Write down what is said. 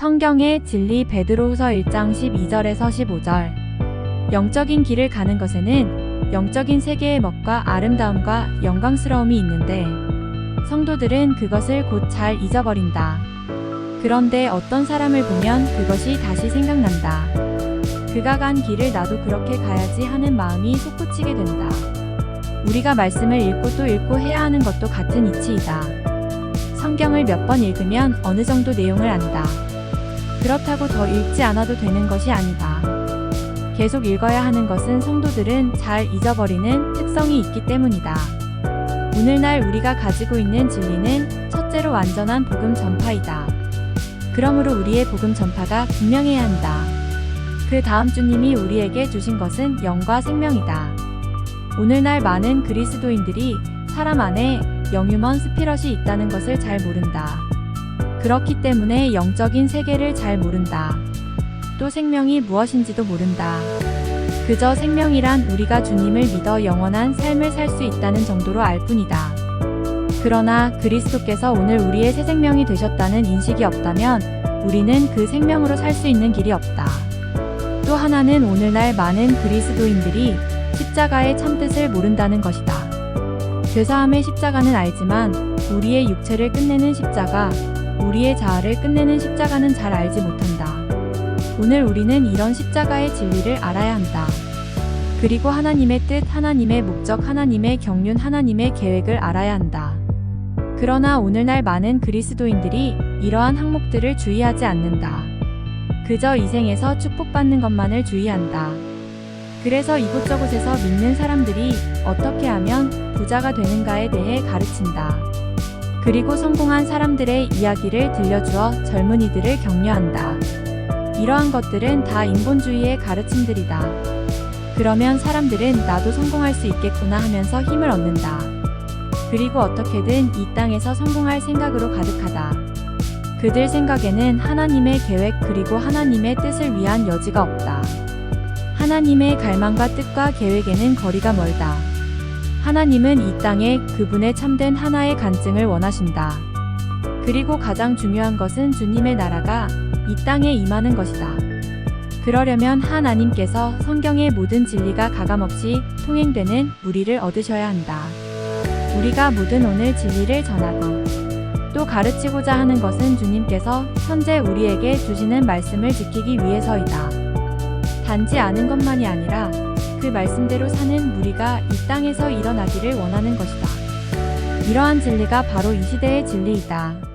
성경의 진리 베드로후서 1장 12절에서 15절. 영적인 길을 가는 것에는 영적인 세계의 멋과 아름다움과 영광스러움이 있는데 성도들은 그것을 곧 잘 잊어버린다. 그런데 어떤 사람을 보면 그것이 다시 생각난다. 그가 간 길을 나도 그렇게 가야지 하는 마음이 솟구치게 된다. 우리가 말씀을 읽고 또 읽고 해야 하는 것도 같은 이치이다. 성경을 몇 번 읽으면 어느 정도 내용을 안다. 그렇다고 더 읽지 않아도 되는 것이 아니다. 계속 읽어야 하는 것은 성도들은 잘 잊어버리는 특성이 있기 때문이다. 오늘날 우리가 가지고 있는 진리는 첫째로 완전한 복음 전파이다. 그러므로 우리의 복음 전파가 분명해야 한다. 그 다음 주님이 우리에게 주신 것은 영과 생명이다. 오늘날 많은 그리스도인들이 사람 안에 영유먼 스피럿이 있다는 것을 잘 모른다. 그렇기 때문에 영적인 세계를 잘 모른다. 또 생명이 무엇인지도 모른다. 그저 생명이란 우리가 주님을 믿어 영원한 삶을 살 수 있다는 정도로 알 뿐이다. 그러나 그리스도께서 오늘 우리의 새 생명이 되셨다는 인식이 없다면 우리는 그 생명으로 살 수 있는 길이 없다. 또 하나는 오늘날 많은 그리스도인들이 십자가의 참뜻을 모른다는 것이다. 죄사함의 십자가는 알지만 우리의 육체를 끝내는 십자가, 우리의 자아를 끝내는 십자가는 잘 알지 못한다. 오늘 우리는 이런 십자가의 진리를 알아야 한다. 그리고 하나님의 뜻, 하나님의 목적, 하나님의 경륜, 하나님의 계획을 알아야 한다. 그러나 오늘날 많은 그리스도인들이 이러한 항목들을 주의하지 않는다. 그저 이 생에서 축복받는 것만을 주의한다. 그래서 이곳저곳에서 믿는 사람들이 어떻게 하면 부자가 되는가에 대해 가르친다. 그리고 성공한 사람들의 이야기를 들려주어 젊은이들을 격려한다. 이러한 것들은 다 인본주의의 가르침들이다. 그러면 사람들은 나도 성공할 수 있겠구나 하면서 힘을 얻는다. 그리고 어떻게든 이 땅에서 성공할 생각으로 가득하다. 그들 생각에는 하나님의 계획 그리고 하나님의 뜻을 위한 여지가 없다. 하나님의 갈망과 뜻과 계획에는 거리가 멀다. 하나님은 이 땅에 그분의 참된 하나의 간증을 원하신다. 그리고 가장 중요한 것은 주님의 나라가 이 땅에 임하는 것이다. 그러려면 하나님께서 성경의 모든 진리가 가감없이 통행되는 무리를 얻으셔야 한다. 우리가 모든 오늘 진리를 전하고 또 가르치고자 하는 것은 주님께서 현재 우리에게 주시는 말씀을 지키기 위해서이다. 단지 아는 것만이 아니라 그 말씀대로 사는 무리가 이 땅에서 일어나기를 원하는 것이다. 이러한 진리가 바로 이 시대의 진리이다.